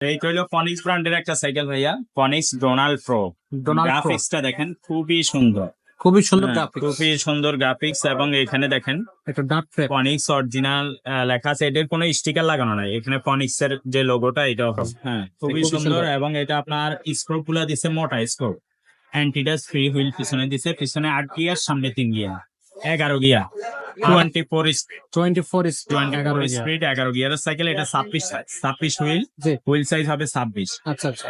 এইটা হলো ফনিক্স ব্র্যান্ডের একটা সাইকেল ভাইয়া। Phoenix Donald pro. গ্রাফিক্সটা দেখেন খুবই সুন্দর। খুবই সুন্দর হ্যাঁ, গ্রাফিক্স খুবই সুন্দর গ্রাফিক্স এবং এখানে দেখেন একটা ডার্ক ফ্রেম ফনিক্স অরিজিনাল লেখা আছে। এটার কোনো স্টিকার লাগানো নাই। এখানে ফনিক্স এর যে লোগোটা এটাও হ্যাঁ খুবই সুন্দর। এবং এটা আপনার স্ক্রোপগুলা দিছে মোটা স্ক্রোপ অ্যান্টিডাস ফ্রি হুইল পিছনে দিছে পিছনে আট গিয়ার সামনে তিন গিয়ার। এগারো gear twenty four twenty four twenty এগারো স্পিড এগারো গিয়ারের সাইকেল এটা ছাব্বিশ ছাব্বিশ হুইল হুইল সাইজ হবে ছাব্বিশ। আচ্ছা আচ্ছা।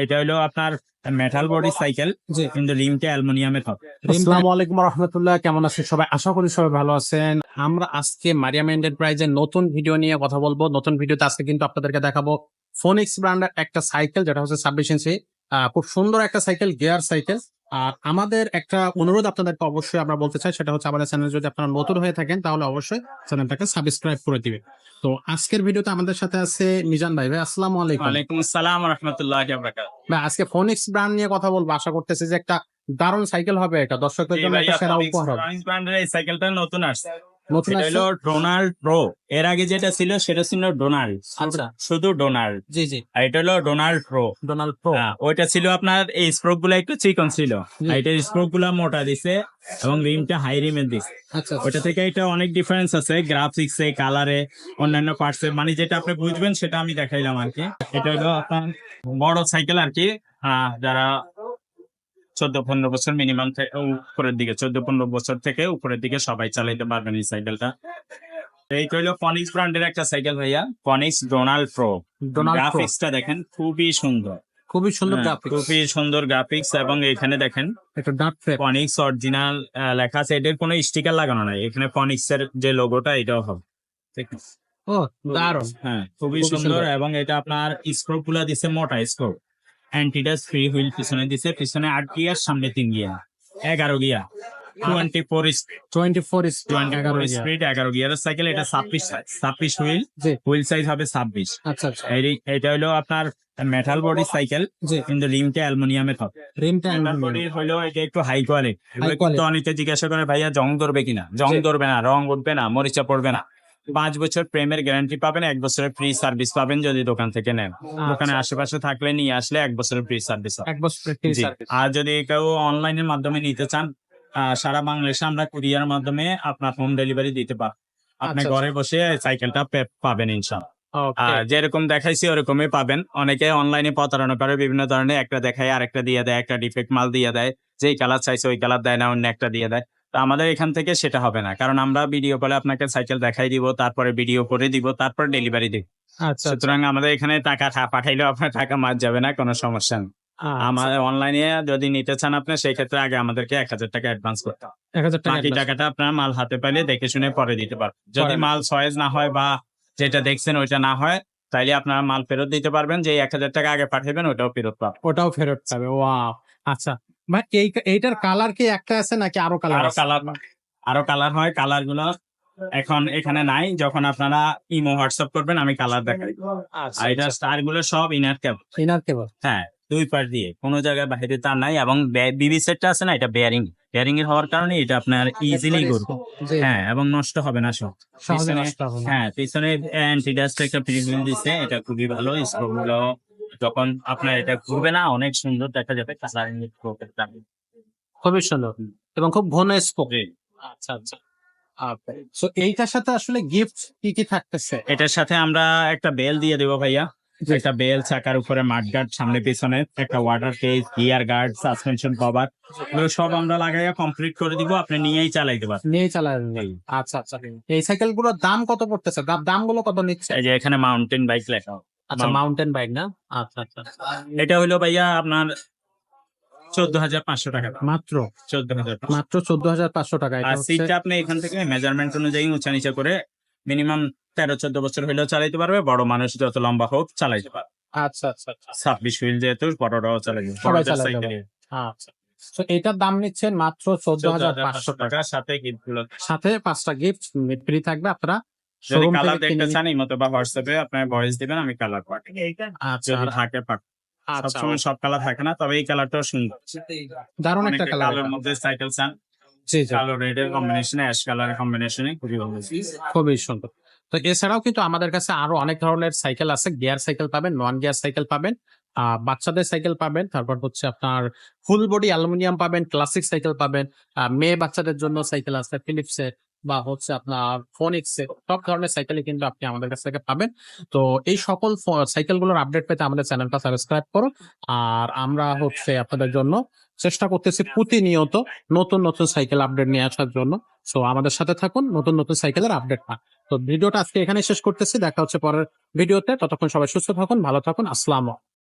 এটা হলো আপনার মেটাল বডি সাইকেল কিন্তু রিমটা অ্যালুমিনিয়ামের হবে। আসসালামু আলাইকুম রহমতুল্লাহ কেমন আছেন সবাই? আশা করি সবাই ভালো আছেন। আমরা আজকে মারিয়াম এন্টারপ্রাইজের নতুন ভিডিও নিয়ে কথা বলব। নতুন ভিডিওতে আজকে কিন্তু আপনাদেরকে দেখাবো ফোনিক্স ব্র্যান্ডের একটা সাইকেল যেটা হচ্ছে ছাব্বিশ ইঞ্চি আহ, খুব সুন্দর একটা সাইকেল গিয়ার সাইকেল আর আমাদের একটা অনুরোধ আপনাদেরকে অবশ্যই আমরা বলতে চাই সেটা হচ্ছে আমাদের চ্যানেল যদি আপনারা নতুন হয়ে থাকেন তাহলে অবশ্যই চ্যানেলটাকে সাবস্ক্রাইব করে দিবেন। তো আজকের ভিডিওতে আমাদের সাথে আছে মিজান ভাই। ভাই আসসালামু আলাইকুম। ওয়ালাইকুম আসসালাম রাহমাতুল্লাহি ওয়া বারাকাতুহু ভাই আজকে ফোনিক্স ব্র্যান্ড নিয়ে কথা বলব। আশা করতেছি যে একটা দারুণ সাইকেল হবে এটা। দর্শকদের জন্য একটা সেরা উপহার হবে। ফোনিক্স ব্র্যান্ডের এই সাইকেলটা নতুন আসছে। নতুন এটা আসছে? হলো ডোনাল্ড প্রো এর আগে যেটা ছিল সেটা ছিল ডোনাল্ড। আচ্ছা। শুধু ডোনাল্ড। জি জি। আর এটা হলো ডোনাল্ড প্রো ডোনাল্ড প্রো ওইটা ছিল আপনার এই গুলা একটু চিকন ছিল। এটারগুলা মোটা দিছে এবং রিমটা হাই রিমের দিছে। আচ্ছা ওইটা থেকে এটা অনেক ডিফারেন্স আছে গ্রাফিক্সে কালারে অন্যান্য পার্টসে মানে যেটা আপনি বুঝবেন সেটা আমি দেখাইলাম আর কি এটা হলো আপনার বড় সাইকেল আর কি যারা চোদ্দ পনেরো বছর মিনিমাম উপরের দিকে চোদ্দ পনেরো বছর থেকে উপরের দিকে সবাই চালাইতে পারবেন এই সাইকেলটা এইটা হলো ফনিক্স ব্র্যান্ডের একটা সাইকেল ভাইয়া ফনিক্স ডোনাল্ড প্রো গ্রাফিক্সটা দেখেন খুবই সুন্দর। খুবই সুন্দর হ্যাঁ, গ্রাফিক্স খুবই সুন্দর গ্রাফিক্স এবং এখানে দেখেন একটা ডার্ক ফ্রেম ফনিক্স অরিজিনাল লেখা আছে এটার কোনো স্টিকার লাগানো নাই। এখানে ফনিক্স এর যে লোগোটা এটাও হবে। ঠিক আছে? ও দারুণ। হ্যাঁ খুবই সুন্দর। এবং এটা আপনার স্ক্রোপগুলা দিছে মোটা স্ক্রোপ অ্যান্টিডাস ফ্রি হুইল পিছনে দিছে পিছনে আট গিয়ার সামনে তিন গিয়ার এগারো gear twenty four twenty four twenty এগারো ফোর স্পিড এগারো গিয়ারের সাইকেল এটা ছাব্বিশ ছাব্বিশ হুইল হুইল সাইজ হবে ছাব্বিশ। আচ্ছা আচ্ছা। এটা হলো আপনার মেটাল বডি সাইকেল কিন্তু রিমটা অ্যালুমিনিয়ামের হবে রিমটা বডি হলো এটা একটু হাই কোয়ালিটি অনেকে জিজ্ঞাসা করে ভাইয়া জং ধরবে কিনা? জং। ধরবে না রং উঠবে না মরিচা পড়বে না। পাঁচ বছর প্রেমের গ্যারান্টি পাবেন এক বছরের ফ্রি সার্ভিস পাবেন যদি দোকান থেকে নেন। দোকানে আশেপাশে থাকলে নিয়ে আসলে এক বছরের ফ্রি সার্ভিস এক বছর free জি। আর যদি কেউ অনলাইনের মাধ্যমে নিতে চান সারা বাংলাদেশে আমরা কুরিয়ার মাধ্যমে আপনার হোম ডেলিভারি দিতে পার আপনি আচ্ছা, ঘরে বসে সাইকেলটা পাবেন আর যেরকম দেখাইছি ওরকমই পাবেন। অনেকে অনলাইনে প্রতারণা করে বিভিন্ন ধরনের একটা দেখায় আর একটা দিয়ে দেয় একটা ডিফেক্ট মাল দিয়ে দেয়। যেই কালার চাইছে ওই কালার দেয় না অন্য একটা দিয়ে দেয়। তো আমাদের এখান থেকে সেটা হবে না। কারণ আমরা ভিডিও কলে আপনাকে সাইকেল দেখাই দিব তারপরে ভিডিও করে দিব তারপরে ডেলিভারি দিব। আচ্ছা আচ্ছা। সুতরাং আমাদের এখানে টাকা পাঠাইলেও আপনার টাকা মার যাবে না কোনো সমস্যা নেই। আচ্ছা, আমাদের অনলাইনে যদি নিতে চান আপনি সেই ক্ষেত্রে আগে আমাদেরকে এক হাজার টাকা অ্যাডভান্স করতে হবে। বাকি টাকাটা আপনার মাল হাতে পাইলে দেখে শুনে পরে দিতে পারবেন। যদি মাল সয়েজ না হয় বা যেটা দেখছেন ওইটা না হয় তাইলে আপনার মাল ফেরত দিতে পারবেন। যে এক হাজার টাকা আগে পাঠাবেন ওটাও ফেরত পাবেন। ওটাও ফেরত পাবে ওয়াও। আচ্ছা ভাই এই এইটার কালার কি একটা আছে নাকি আরও কালার আরও কালার আরও কালার হয় কালারগুলো এখন এখানে নাই। যখন আপনারা ইমো হোয়াটসঅ্যাপ করবেন আমি কালার দেখাই। আচ্ছা আর এটা স্টারগুলো সব ইনার কেবল ইনার কেবল হ্যাঁ দুই পার দিয়ে। কোনো জায়গায় বাইরে তার নাই এবং বিবি সেটটা আছে না এটা বেয়ারিং বেয়ারিং এর হওয়ার কারণে এটা আপনার ইজিলি করবে হ্যাঁ এবং নষ্ট হবে না সব। সহজে পিছনে- নষ্ট হবে হ্যাঁ পিছনে অ্যান্টিডাস্ট একটা প্রিজম দিচ্ছে এটা খুবই ভালো স্ক্রু গুলো যখন আপনার এটা ঘুরবে না অনেক সুন্দর দেখা যাবে কালারিং খুবই সুন্দর এবং খুব ঘন স্পোক আচ্ছা আচ্ছা। সো এইটার সাথে আসলে গিফট কি কি থাকতেছে? এটার সাথে আমরা একটা বেল দিয়ে দেবো ভাইয়া। একটা বেল চাকার উপরে সামনে পিছনে একটা water case gear guard suspension cover এগুলো সব আমরা লাগাইয়া কমপ্লিট করে দিব আপনি নিয়েই চালাইতে পারবেন। নিয়ে চালাবেন আচ্ছা আচ্ছা। এই সাইকেলগুলোর দাম কত পড়তেছে? দাম দামগুলো কত নিচ্ছে? এই যে এখানে মাউন্টেন বাইক লেখা। আচ্ছা মাউন্টেন বাইক না? আচ্ছা আচ্ছা। এটা হলো ভাইয়া আপনার চোদ্দ হাজার পাঁচশো টাকা। মাত্র? চোদ্দ হাজার মাত্র চোদ্দ হাজার পাঁচশো টাকা এটা আর সিটটা আপনি এখান থেকে মেজারমেন্ট অনুযায়ী উঁচা নিচা করে মিনিমাম তেরো চোদ্দ বছর হইলেও চালাইতে পারবে বড় মানুষ যত লম্বা হোক চালাইতে পারবে। আচ্ছা আচ্ছা আচ্ছা। ছাব্বিশ হুইল যেহেতু বড়রাও বড়দের পারবে। আচ্ছা। তো এটার দাম নিচ্ছেন মাত্র চোদ্দ হাজার পাঁচশো টাকা। টাকার সাথে গিফটগুলো সাথে পাঁচটা গিফট ফ্রি থাকবে আপনারা। যদি কালার দেখতে চান এই মতো বা হোয়াটসঅ্যাপে আপনার ভয়েস দিবেন আমি কালার নিন। আচ্ছা থাকে আচ্ছা সবসময় সব কালার থাকে না তবে এই কালারটাও সুন্দর। দারুণ একটা কালার কালোর মধ্যে সাইকেল চান। জি জি। কালো রেড এর কম্বিনেশনে অ্যাশ কালারের কম্বিনেশনে খুবই ভালো। খুবই সুন্দর। তো এছাড়াও কিন্তু আমাদের কাছে আরও অনেক ধরনের সাইকেল আছে। গিয়ার সাইকেল পাবেন নন গিয়ার সাইকেল পাবেন আহ, বাচ্চাদের সাইকেল পাবেন তারপর হচ্ছে আপনার ফুল বডি অ্যালুমিনিয়াম পাবেন ক্লাসিক সাইকেল পাবেন মেয়ে বাচ্চাদের জন্য সাইকেল আছে ফিলিপসের বা হচ্ছে আপনার ফোনিক্সের সব ধরনের সাইকেলই কিন্তু আপনি আমাদের কাছ থেকে পাবেন। তো এই সকল সাইকেলগুলোর আপডেট পেতে আমাদের চ্যানেলটা সাবস্ক্রাইব করুন। আর আমরা হচ্ছে আপনাদের জন্য চেষ্টা করতেছি প্রতিনিয়ত নতুন নতুন সাইকেল আপডেট নিয়ে আসার জন্য। সো আমাদের সাথে থাকুন, নতুন নতুন সাইকেলের আপডেট পান। তো ভিডিওটা আজকে এখানে শেষ করতেছি। দেখা হচ্ছে পরের ভিডিওতে। ততক্ষণ সবাই সুস্থ থাকুন, ভালো থাকুন। আসসালাম